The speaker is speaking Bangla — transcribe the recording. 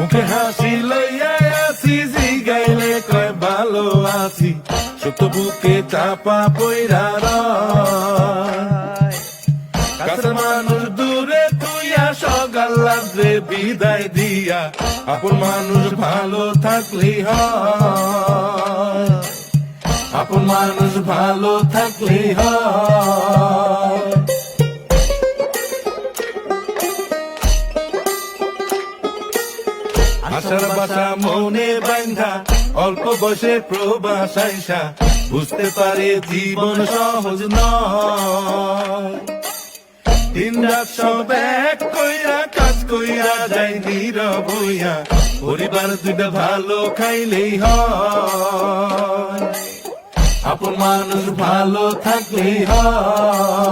মুখে হাসি লইয়া আসি জি গাইলে কয় ভালো আছি। সত্য বুকে চাপা পইরা কাছের মানুষ দূরে তুইয়া সকাল রাত্রে বিদায় দিয়া, আপন মানুষ ভালো থাকলি হ আপন মানুষ ভালো থাকলি হয়। আশার বাসা মনে বান্ধা, অল্প বয়সে প্রবাস আইসা, বুঝতে পারে জীবন সহজ নয়। দিন রাত সব এক কইরা, কাজ কইরা যাই নীরব হইয়া, পরিবার দুইটা ভালো খাইলেই হয়। আপন মানুষ ভালো থাকলেই হয়।